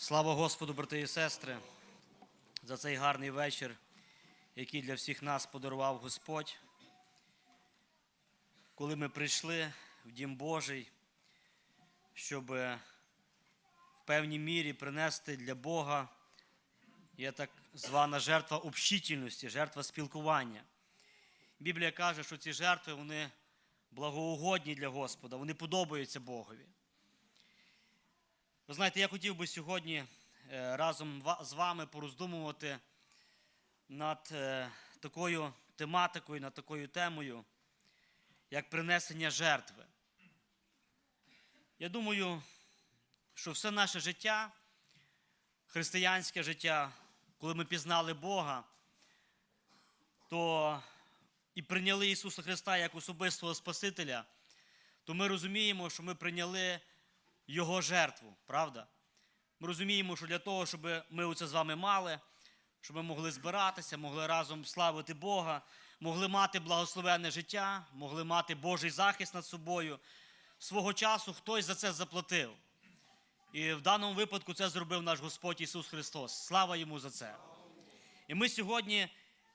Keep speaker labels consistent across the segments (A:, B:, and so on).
A: Слава Господу, брати і сестри, за цей гарний вечір, який для всіх нас подарував Господь. Коли ми прийшли в Дім Божий, щоб в певній мірі принести для Бога є так звана жертва общительності, жертва спілкування. Біблія каже, що ці жертви вони благоугодні для Господа, вони подобаються Богові. Ви знаєте, я хотів би сьогодні е, разом з вами пороздумувати над е, такою тематикою, над такою темою, як принесення жертви. Я думаю, що все наше життя, християнське життя, коли ми пізнали Бога, то і прийняли Ісуса Христа як особистого Спасителя, то ми розуміємо, що ми прийняли Його жертву, правда? Ми розуміємо, що для того, щоб ми оце з вами мали, щоб ми могли збиратися, могли разом славити Бога, могли мати благословенне життя, могли мати Божий захист над собою. Свого часу хтось за це заплатив. І в даному випадку це зробив наш Господь Ісус Христос. Слава йому за це. І ми сьогодні,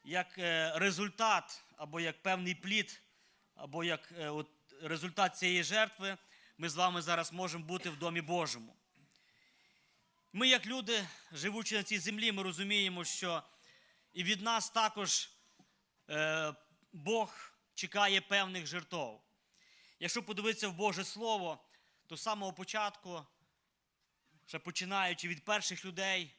A: як е, результат, або як певний плід, або як е, результат цієї жертви, ми з вами зараз можемо бути в Домі Божому. Ми, як люди, живучи на цій землі, ми розуміємо, що і від нас також е, Бог чекає певних жертв. Якщо подивитися в Боже Слово, то з самого початку, ще починаючи від перших людей,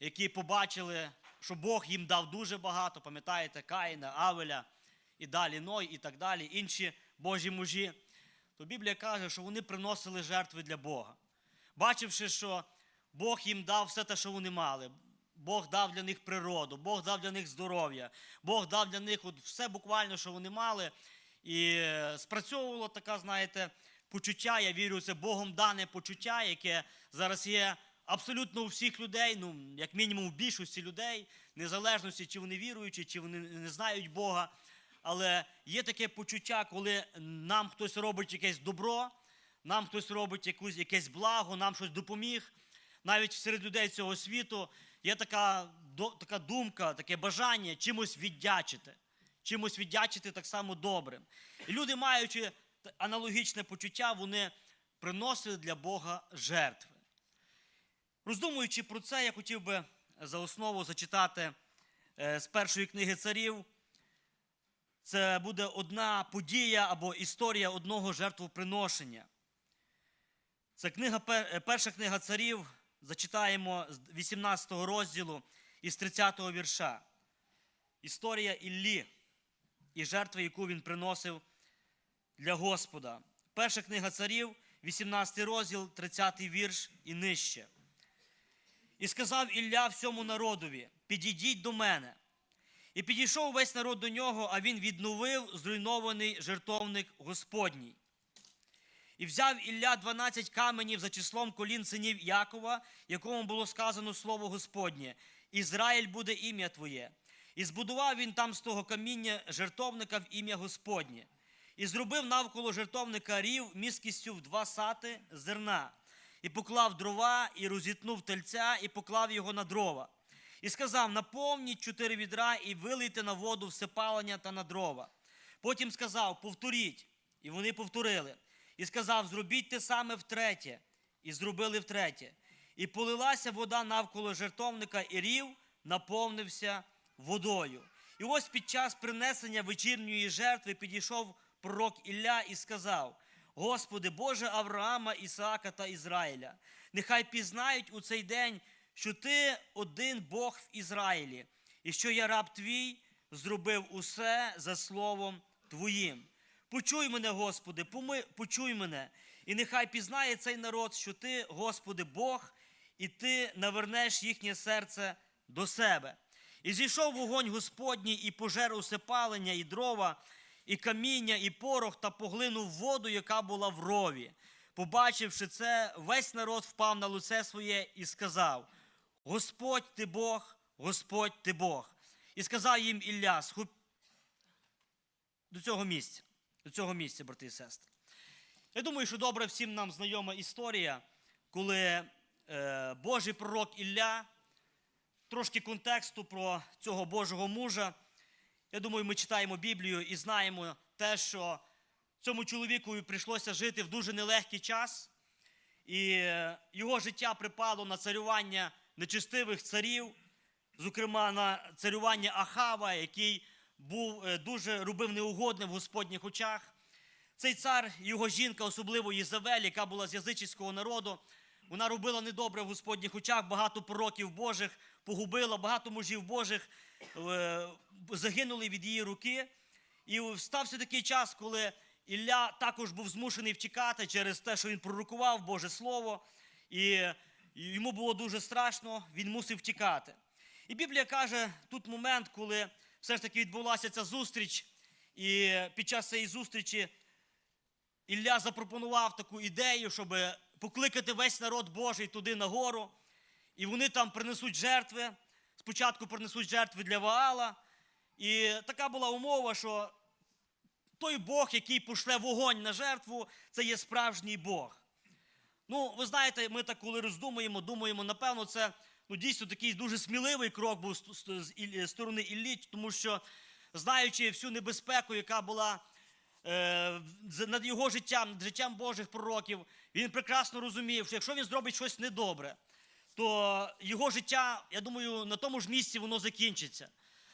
A: які побачили, що Бог їм дав дуже багато, пам'ятаєте, Каїна, Авеля і далі Ной, і так далі, інші Божі мужі, то Біблія каже, що вони приносили жертви для Бога. Бачивши, що Бог їм дав все те, що вони мали. Бог дав для них природу, Бог дав для них здоров'я, Бог дав для них от все буквально, що вони мали. І е, спрацьовувало таке, знаєте, почуття. Я вірю, це Богом дане почуття, яке зараз є абсолютно у всіх людей, ну, як мінімум, в більшості людей, незалежності, чи вони віруючі, чи вони не знають Бога. Але є таке почуття, коли нам хтось робить якесь добро, нам хтось робить якусь, якесь благо, нам щось допоміг. Навіть серед людей цього світу є така, до- така думка, таке бажання чимось віддячити. Чимось віддячити так само добрим. І люди, маючи аналогічне почуття, вони приносили для Бога жертви. Роздумуючи про це, я хотів би за основу зачитати е, з першої книги царів. Це буде одна подія або історія одного жертвоприношення. Це книга, е, перша книга царів, зачитаємо з 18 розділу із 30 вірша. Історія Іллі і жертви, яку він приносив для Господа. Перша книга царів, 18 розділ, 30 вірш і нижче. І сказав Ілля всьому народові: підійдіть до мене. І підійшов весь народ до нього, а він відновив зруйнований жертовник Господній. І взяв Ілля 12 каменів за числом колін синів Якова, якому було сказано слово Господнє: Ізраїль буде ім'я Твоє. І збудував він там з того каміння жертовника в ім'я Господнє. І зробив навколо жертовника рів міскістю в два сати зерна, і поклав дрова, і розітнув тельця, і поклав його на дрова. І сказав: наповніть чотири відра і вилийте на воду все палення та на дрова. Потім сказав: повторіть, і вони повторили. І сказав: зробіть те саме втретє, і зробили втретє. І полилася вода навколо жертовника, і рів наповнився водою. І ось під час принесення вечірньої жертви підійшов пророк Ілля і сказав: Господи, Боже Авраама, Ісаака та Ізраїля, нехай пізнають у цей день, що ти один Бог в Ізраїлі, і що я раб твій зробив усе за словом Твоїм. Почуй мене, Господи, поми- почуй мене, і нехай пізнає цей народ, що Ти, Господи, Бог, і Ти навернеш їхнє серце до себе. І зійшов вогонь Господній, і пожер усе палення, і дрова, і каміння, і порох, та поглинув воду, яка була в рові. Побачивши це, весь народ впав на лице своє і сказав: Господь ти Бог, Господь ти Бог. І сказав їм Ілля, «Схоп- до цього місця, до цього місця, брати і сестри. Я думаю, що добре всім нам знайома історія, коли е, Божий пророк Ілля, трошки контексту про цього Божого мужа. Я думаю, ми читаємо Біблію і знаємо те, що цьому чоловіку прийшлося жити в дуже нелегкий час, і е, його життя припало на царювання нечистивих царів, зокрема на царювання Ахава, який був е, дуже робив неугодним в Господніх очах. Цей цар, його жінка, особливо Єзавель, яка була з язичського народу, вона робила недобре в Господніх очах, багато пророків Божих погубила, багато мужів Божих е, загинули від її руки. І стався такий час, коли Ілля також був змушений втікати через те, що він пророкував Боже Слово, і йому було дуже страшно, він мусив втікати. І Біблія каже, тут момент, коли все ж таки відбулася ця зустріч, і під час цієї зустрічі Ілля запропонував таку ідею, щоб покликати весь народ Божий туди на гору, і вони там принесуть жертви. Спочатку принесуть жертви для Ваала. І така була умова, що той Бог, який пошле вогонь на жертву, це є справжній Бог. Ну, ви знаєте, ми так коли роздумуємо, думаємо, напевно, це ну, дійсно такий дуже сміливий крок був з, сторони Іллі, тому що, знаючи всю небезпеку, яка була е, над його життям, над життям Божих пророків, він прекрасно розумів, що якщо він зробить щось недобре, то його життя, я думаю, на тому ж місці воно закінчиться.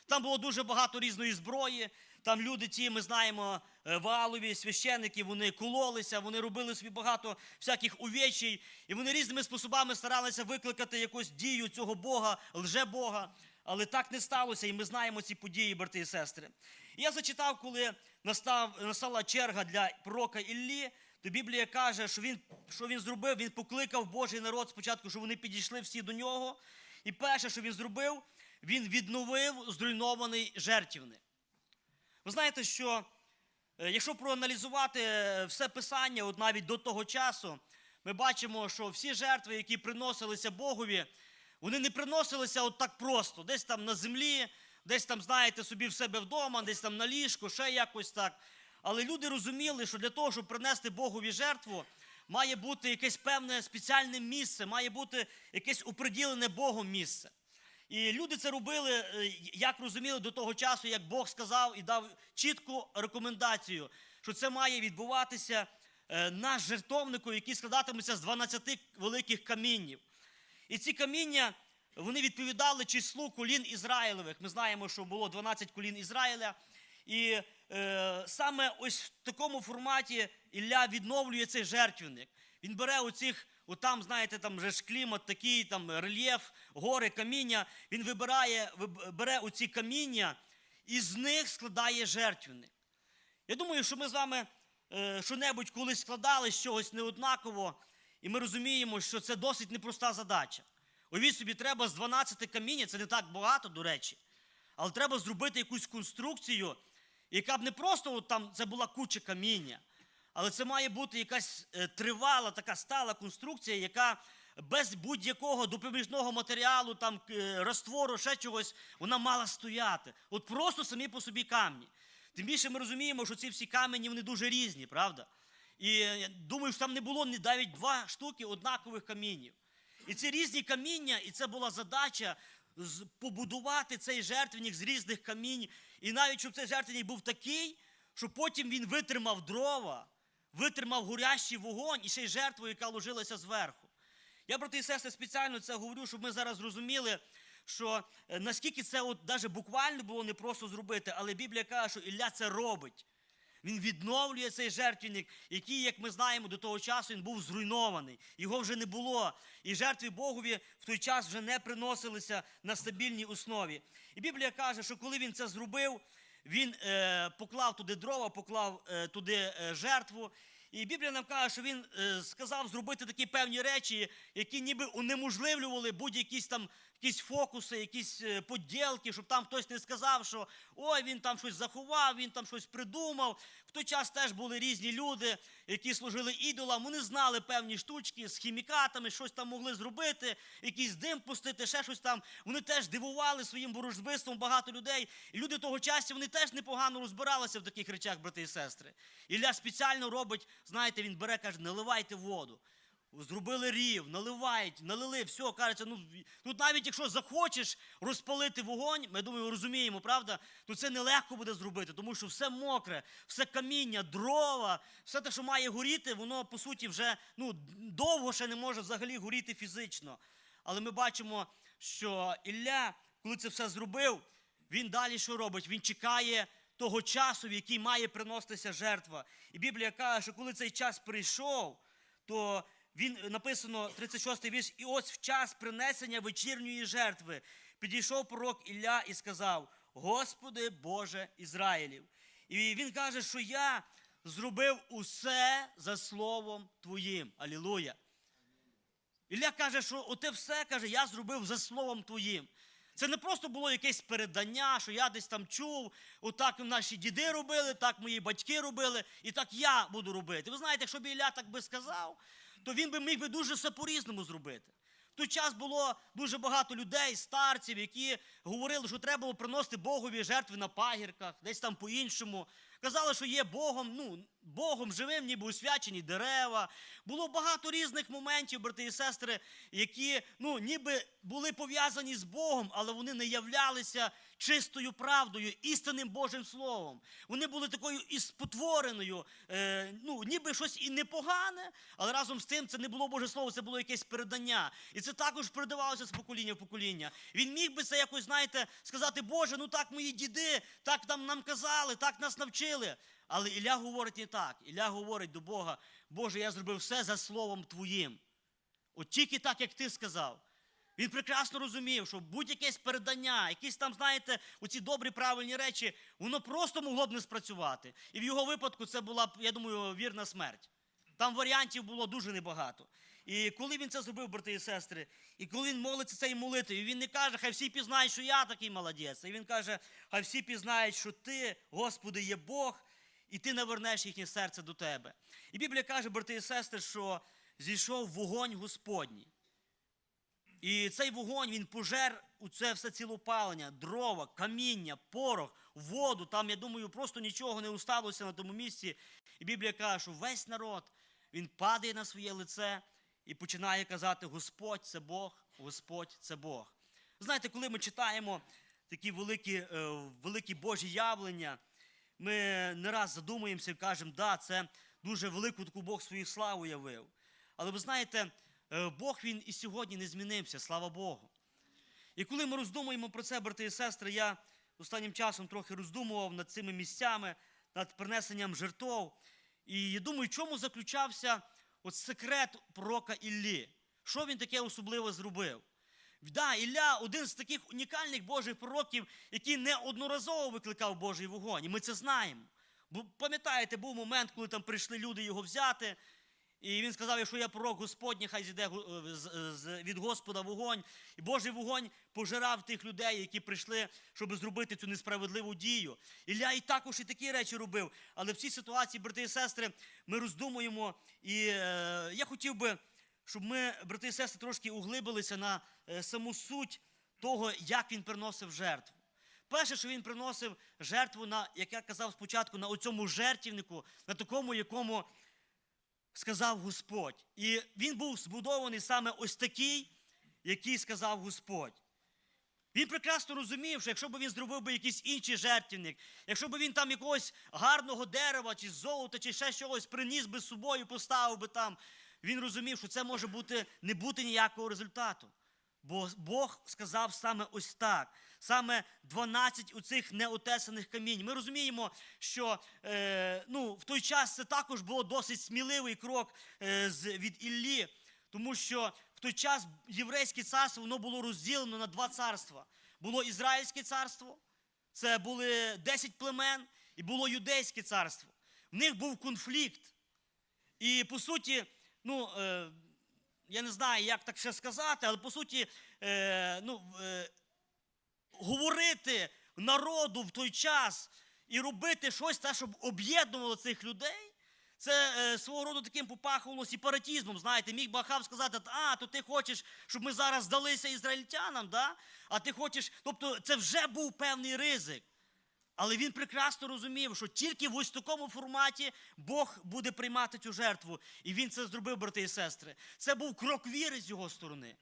A: Там було дуже багато різної зброї. Там люди, ті, ми знаємо, е, валові, священники, вони кололися, вони робили собі багато всяких увечій, і вони різними способами старалися викликати якусь дію цього Бога, лже-Бога. Але так не сталося, і ми знаємо ці події, брати і сестри. І я зачитав, коли настав, настала черга для пророка Іллі, то Біблія каже, що він, що він зробив, він покликав Божий народ спочатку, щоб вони підійшли всі до нього. І перше, що він зробив, він відновив зруйнований жертівник. Ви знаєте, що е, якщо проаналізувати е, все писання, от навіть до того часу, ми бачимо, що всі жертви, які приносилися Богові, вони не приносилися от так просто, десь там на землі, десь там, знаєте, собі в себе вдома, десь там на ліжку, ще якось так. Але люди розуміли, що для того, щоб принести Богові жертву, має бути якесь певне спеціальне місце, має бути якесь оприділене Богом місце. І люди це робили, е, як розуміли до того часу, як Бог сказав і дав чітку рекомендацію, що це має відбуватися е, на жертовнику, який складатиметься з 12 великих каміннів. І ці каміння вони відповідали числу колін Ізраїлевих. Ми знаємо, що було 12 колін Ізраїля. І е, саме ось в такому форматі Ілля відновлює цей жертвенник. Він бере оцих, отам, знаєте, там вже ж клімат такий, там рельєф, гори, каміння. Він вибирає, виб- бере оці каміння і з них складає жертвенник. Я думаю, що ми з вами е, що-небудь колись складали з чогось неоднаково, і ми розуміємо, що це досить непроста задача. Уявіть собі, треба з 12 каміння, це не так багато, до речі, але треба зробити якусь конструкцію, яка б не просто от там це була куча каміння, але це має бути якась е, тривала, така стала конструкція, яка без будь-якого допоміжного матеріалу, там е, розтвору, ще чогось, вона мала стояти. От просто самі по собі камні. Тим більше ми розуміємо, що ці всі камені вони дуже різні, правда? І я думаю, що там не було навіть два штуки однакових камінів. І ці різні каміння, і це була задача побудувати цей жертвенник з різних камінь. І навіть щоб цей жертвенник був такий, що потім він витримав дрова, витримав горящий вогонь і ще й жертву, яка ложилася зверху. Я, брати і сестри, спеціально це говорю, щоб ми зараз зрозуміли, що е, наскільки це от навіть буквально було не просто зробити, але Біблія каже, що Ілля це робить. Він відновлює цей жертвенник, який, як ми знаємо, до того часу він був зруйнований. Його вже не було. І жертви Богові в той час вже не приносилися на стабільній основі. І Біблія каже, що коли він це зробив, він е, поклав туди дрова, поклав е, туди е, жертву. І Біблія нам каже, що він е, сказав зробити такі певні речі, які ніби унеможливлювали будь-якісь там якісь фокуси, якісь е, поділки, щоб там хтось не сказав, що ой, він там щось заховав, він там щось придумав. В той час теж були різні люди, які служили ідолам. Вони знали певні штучки з хімікатами, щось там могли зробити, якийсь дим пустити, ще щось там. Вони теж дивували своїм ворожбистом багато людей. І люди того часу вони теж непогано розбиралися в таких речах, брати і сестри. Ілля спеціально робить, знаєте, він бере, каже, наливайте воду. Зробили рів, наливають, налили, все, кажеться, ну тут навіть якщо захочеш розпалити вогонь, ми думаю, розуміємо, правда, то це нелегко буде зробити, тому що все мокре, все каміння, дрова, все те, що має горіти, воно по суті вже ну, довго ще не може взагалі горіти фізично. Але ми бачимо, що Ілля, коли це все зробив, він далі що робить? Він чекає того часу, в який має приноситися жертва. І Біблія каже, що коли цей час прийшов, то він написано 36-й вірш, і ось в час принесення вечірньої жертви підійшов пророк Ілля і сказав: Господи Боже Ізраїлів. І він каже, що я зробив усе за словом Твоїм. Алілуя. Ілля каже, що оте все каже, я зробив за словом Твоїм. Це не просто було якесь передання, що я десь там чув, отак наші діди робили, так мої батьки робили, і так я буду робити. Ви знаєте, якщо б Ілля так би сказав, то він би міг би дуже все по-різному зробити. В той час було дуже багато людей, старців, які говорили, що треба було приносити Богові жертви на пагірках, десь там по-іншому. Казали, що є Богом, ну, Богом живим, ніби освячені дерева. Було багато різних моментів, брати і сестри, які ну, ніби були пов'язані з Богом, але вони не являлися чистою правдою, істинним Божим Словом. Вони були такою і спотвореною, е, ну, ніби щось і непогане, але разом з тим це не було Боже Слово, це було якесь передання. І це також передавалося з покоління в покоління. Він міг би це якось, знаєте, сказати, Боже, ну так мої діди, так там нам казали, так нас навчили. Але Ілля говорить не так. Ілля говорить до Бога, Боже, я зробив все за словом Твоїм. От тільки так, як ти сказав. Він прекрасно розумів, що будь-якесь передання, якісь там, знаєте, оці добрі правильні речі, воно просто могло б не спрацювати. І в його випадку це була б, я думаю, вірна смерть. Там варіантів було дуже небагато. І коли він це зробив, брати і сестри, і коли він молиться цією молитвою, він не каже, хай всі пізнають, що я такий молодець. І він каже, хай всі пізнають, що ти, Господи, є Бог, і ти навернеш їхнє серце до тебе. І Біблія каже, брати і сестри, що зійшов вогонь Господній. І цей вогонь він пожер у це все цілопалення, дрова, каміння, порох, воду. Там, я думаю, просто нічого не усталося на тому місці. І Біблія каже, що весь народ він падає на своє лице і починає казати: Господь це Бог, Господь це Бог. Знаєте, коли ми читаємо такі великі, е, великі Божі явлення, ми не раз задумуємося і кажемо, да, це дуже велику таку Бог свою славу явив. Але ви знаєте, Бог він і сьогодні не змінився, слава Богу. І коли ми роздумуємо про це, брати і сестри, я останнім часом трохи роздумував над цими місцями, над принесенням жертв. І я думаю, чому заключався от секрет пророка Іллі? Що він таке особливе зробив? Да, Ілля один з таких унікальних Божих пророків, який неодноразово викликав Божий вогонь. І ми це знаємо. Бо пам'ятаєте, був момент, коли там прийшли люди його взяти. І він сказав, якщо я пророк Господній, хай зійде е, з- від Господа вогонь. І Божий вогонь пожирав тих людей, які прийшли, щоб зробити цю несправедливу дію. Ілля і також і такі речі робив. Але в цій ситуації, брати і сестри, ми роздумуємо. І е, я хотів би, щоб ми, брати і сестри, трошки углибилися на е, саму суть того, як він приносив жертву. Перше, що він приносив жертву на, як я казав спочатку, на оцьому жертвівнику, на такому, якому сказав Господь. І він був збудований саме ось такий, який сказав Господь. Він прекрасно розумів, що якщо б він зробив би якийсь інший жертвівник, якщо б він там якогось гарного дерева, чи золота, чи ще чогось приніс би з собою, поставив би там, він розумів, що це може бути, не бути ніякого результату. Бо Бог сказав саме ось так. Саме 12 у цих неотесаних камінь. Ми розуміємо, що е, ну, в той час це також було досить сміливий крок е, з, від Іллі, тому що в той час єврейське царство воно було розділено на два царства. Було Ізраїльське царство, це були 10 племен, і було юдейське царство. В них був конфлікт. І по суті, ну, е, я не знаю, як так ще сказати, але по суті, е, ну, е, говорити народу в той час і робити щось те, щоб об'єднувало цих людей. Це е, свого роду таким попахувало сепаратізмом. Знаєте, міг би Ахав сказати, а, то ти хочеш, щоб ми зараз здалися ізраїльтянам, да? а ти хочеш. Тобто, це вже був певний ризик. Але він прекрасно розумів, що тільки в ось такому форматі Бог буде приймати цю жертву. І він це зробив, брати і сестри. Це був крок віри з його сторони.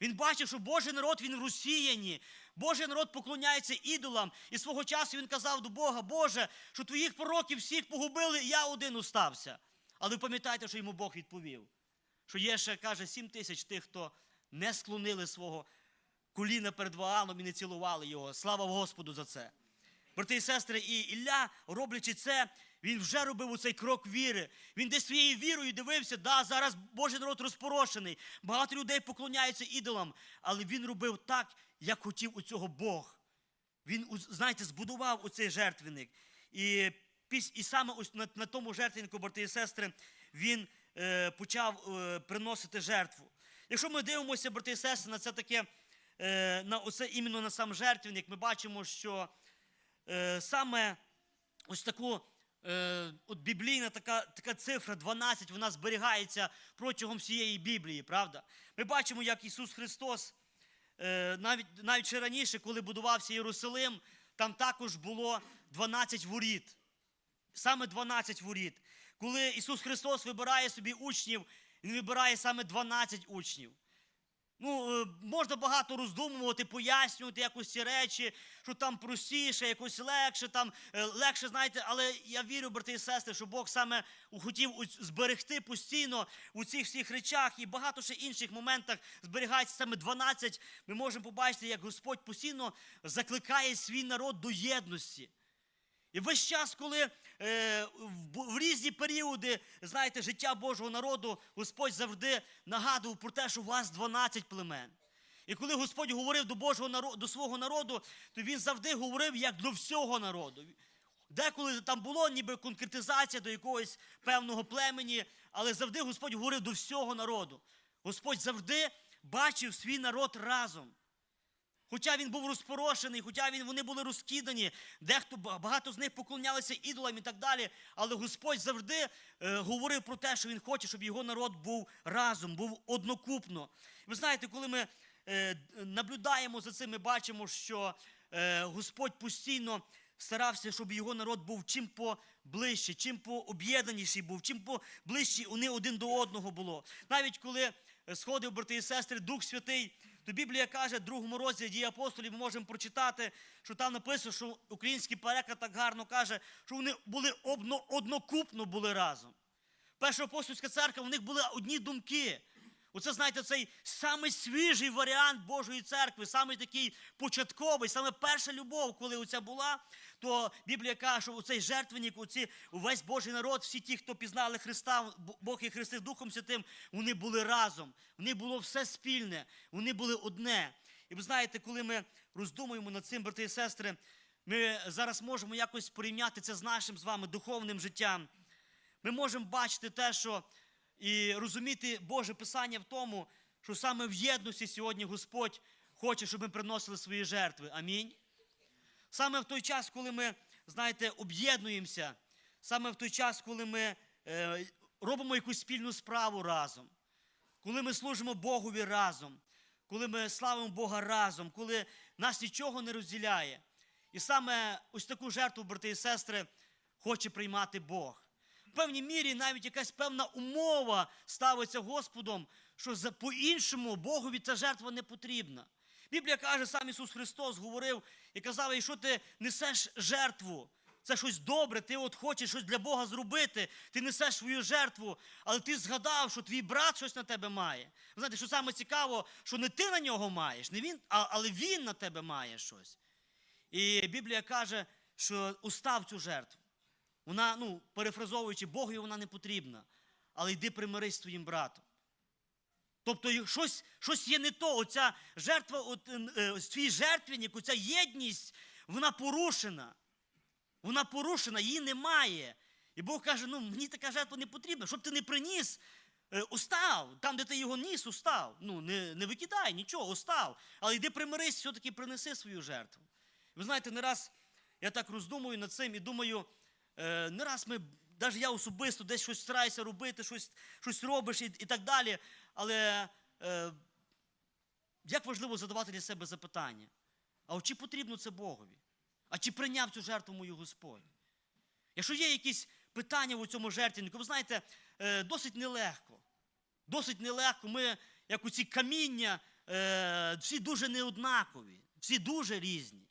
A: Він бачив, що Божий народ він в розсіяні. Божий народ поклоняється ідолам. І свого часу він казав до Бога, Боже, що твоїх пророків всіх погубили, і я один устався. Але ви пам'ятаєте, що йому Бог відповів. Що є ще, каже, сім тисяч тих, хто не склонили свого коліна перед Ваалом і не цілували його. Слава Господу за це. Брати і сестри, і Ілля, роблячи це, він вже робив оцей крок віри. Він десь своєю вірою дивився, да, зараз Божий народ розпорошений. Багато людей поклоняються ідолам, але він робив так, як хотів у цього Бог. Він, знаєте, збудував оцей жертвенник. І, і саме ось на, на тому жертвеннику, брати і сестри, він е, почав е, приносити жертву. Якщо ми дивимося, брати і сестри, на це таке, е, на оце іменно на сам жертвенник, ми бачимо, що е, саме ось таку е, от біблійна така, така цифра 12, вона зберігається протягом всієї Біблії, правда? Ми бачимо, як Ісус Христос, е, навіть, навіть ще раніше, коли будувався Єрусалим, там також було 12 воріт. Саме 12 воріт. Коли Ісус Христос вибирає собі учнів, Він вибирає саме 12 учнів. Ну, е, можна багато роздумувати, пояснювати якось ці речі, що там простіше, якось легше, там е, легше, знаєте, але я вірю, брати і сестри, що Бог саме хотів зберегти постійно у цих всіх речах і багато ще інших моментах зберігається саме 12. Ми можемо побачити, як Господь постійно закликає свій народ до єдності. І весь час, коли е, в, в різні періоди, знаєте, життя Божого народу, Господь завжди нагадував про те, що у вас 12 племен. І коли Господь говорив до Божого народу, до свого народу, то він завжди говорив як до всього народу. Деколи там було ніби конкретизація до якогось певного племені, але завжди Господь говорив до всього народу. Господь завжди бачив свій народ разом. Хоча він був розпорошений, хоча він, вони були розкидані, дехто багато з них поклонялися ідолам і так далі. Але Господь завжди е, говорив про те, що Він хоче, щоб його народ був разом, був однокупно. Ви знаєте, коли ми е, наблюдаємо за цим, ми бачимо, що е, Господь постійно старався, щоб його народ був чим поближче, чим пооб'єднаніший був, чим поближче вони один до одного було. Навіть коли е, сходив, брати і сестри, Дух Святий, то Біблія каже, в другому розділі дії апостолів ми можемо прочитати, що там написано, що український переклад так гарно каже, що вони були однокупно були разом. Перша апостольська церква, у них були одні думки. Оце, знаєте, цей самий свіжий варіант Божої церкви, самий такий початковий, саме перша любов, коли оця була, то Біблія каже, що цей жертвенник, оці, увесь Божий народ, всі ті, хто пізнали Христа, Бог і хрестив Духом Святим, вони були разом. В них було все спільне, вони були одне. І ви знаєте, коли ми роздумуємо над цим, брати і сестри, ми зараз можемо якось порівняти це з нашим з вами духовним життям. Ми можемо бачити те, що і розуміти Боже Писання в тому, що саме в єдності сьогодні Господь хоче, щоб ми приносили свої жертви. Амінь. Саме в той час, коли ми, знаєте, об'єднуємося, саме в той час, коли ми е, робимо якусь спільну справу разом, коли ми служимо Богові разом, коли ми славимо Бога разом, коли нас нічого не розділяє. І саме ось таку жертву, брати і сестри, хоче приймати Бог. В певній мірі навіть якась певна умова ставиться Господом, що по-іншому Богові ця жертва не потрібна. Біблія каже, сам Ісус Христос говорив і казав, якщо ти несеш жертву, це щось добре, ти от хочеш щось для Бога зробити, ти несеш свою жертву, але ти згадав, що твій брат щось на тебе має. Ви знаєте, що саме цікаво, що не ти на нього маєш, не він, а, але він на тебе має щось. І Біблія каже, що устав цю жертву. Вона, ну, перефразовуючи, Богові вона не потрібна, але йди примирись з твоїм братом. Тобто щось, щось є не то. Оця жертва, от, е, е, твій жертвенник, оця єдність, вона порушена. Вона порушена, її немає. І Бог каже: ну мені така жертва не потрібна, щоб ти не приніс, е, устав. Там, де ти його ніс, устав. Ну, не, не викидай нічого, устав. Але йди примирись, все-таки принеси свою жертву. Ви знаєте, не раз я так роздумую над цим і думаю, не раз ми, навіть я особисто десь щось стараюся робити, щось, щось робиш і, і так далі. Але е, як важливо задавати для себе запитання, а чи потрібно це Богові? А чи прийняв цю жертву мою Господь? Якщо є якісь питання у цьому жертвеннику, ви знаєте, е, досить нелегко. Досить нелегко. Ми, як у ці каміння, е, всі дуже неоднакові, всі дуже різні.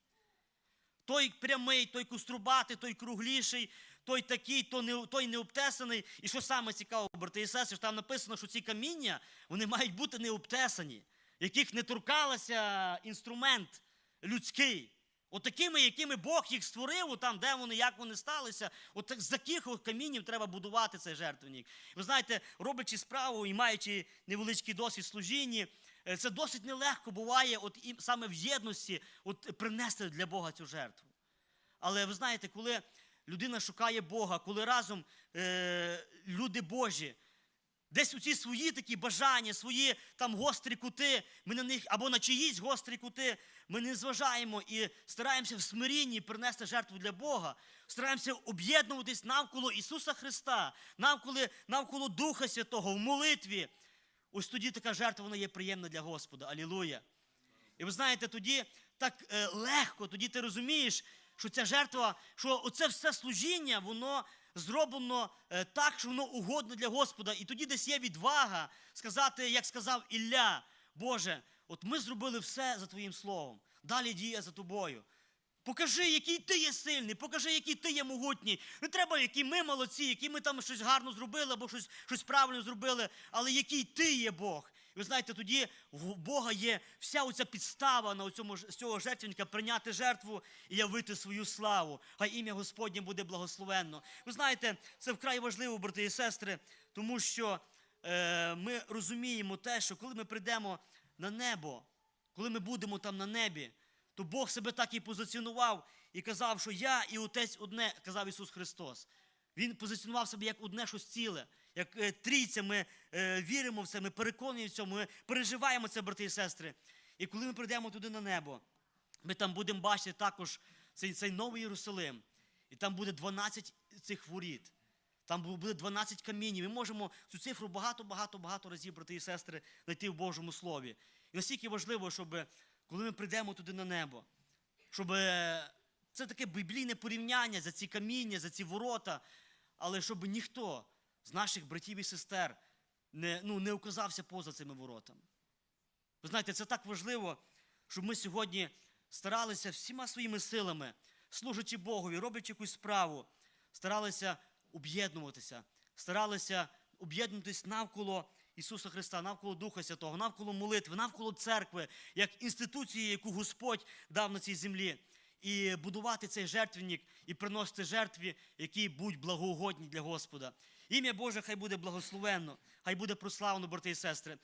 A: Той прямий, той кострубатий, той кругліший, той такий, то не, той не обтесаний. І що саме цікаво, брати і сестри, що там написано, що ці каміння вони мають бути не обтесані, яких не торкалася інструмент людський. От якими Бог їх створив, там, де вони, як вони сталися, от з таких камінів треба будувати цей жертвенник. Ви знаєте, роблячи справу і маючи невеличкий досвід е, це досить нелегко буває, от і саме в єдності, от принести для Бога цю жертву. Але ви знаєте, коли людина шукає Бога, коли разом е, люди Божі, десь у ці свої такі бажання, свої там гострі кути, ми на них або на чиїсь гострі кути, ми не зважаємо і стараємося в смирінні принести жертву для Бога, стараємося об'єднуватись навколо Ісуса Христа, навколо, навколо Духа Святого, в молитві. Ось тоді така жертва вона є приємна для Господа. Алілуя. І ви знаєте, тоді так е, легко, тоді ти розумієш, що ця жертва, що оце все служіння, воно зроблено е, так, що воно угодно для Господа. І тоді десь є відвага сказати, як сказав Ілля, Боже, от ми зробили все за Твоїм словом. Далі діє за тобою. Покажи, який ти є сильний, покажи, який ти є могутній. Не треба, які ми молодці, які ми там щось гарно зробили або щось, щось правильно зробили, але який ти є Бог. І ви знаєте, тоді в Бога є вся оця підстава на цьому, з цього жертвенника прийняти жертву і явити свою славу. Хай ім'я Господнє буде благословенно. Ви знаєте, це вкрай важливо, брати і сестри, тому що е, ми розуміємо те, що коли ми прийдемо на небо, коли ми будемо там на небі, то Бог себе так і позиціонував і казав, що я і Отець одне, казав Ісус Христос. Він позиціонував себе як одне щось ціле, як е, трійця. Ми е, віримо в це, ми переконуємо в цьому, ми переживаємо це, брати і сестри. І коли ми прийдемо туди на небо, ми там будемо бачити також цей, цей новий Єрусалим. І там буде 12 цих воріт. Там буде 12 камінів. Ми можемо цю цифру багато-багато-багато разів, брати і сестри, знайти в Божому Слові. І настільки важливо, щоб коли ми прийдемо туди на небо, щоб е, це таке біблійне порівняння за ці каміння, за ці ворота, але щоб ніхто з наших братів і сестер не, ну, не оказався поза цими воротами. Ви знаєте, це так важливо, щоб ми сьогодні старалися всіма своїми силами, служачи Богові, роблячи якусь справу, старалися об'єднуватися, старалися об'єднуватись навколо Ісуса Христа, навколо Духа Святого, навколо молитви, навколо церкви, як інституції, яку Господь дав на цій землі. І будувати цей жертвенник і приносити жертві, які будуть благоугодні для Господа. Ім'я Боже, хай буде благословенно, хай буде прославлено, брати і сестри.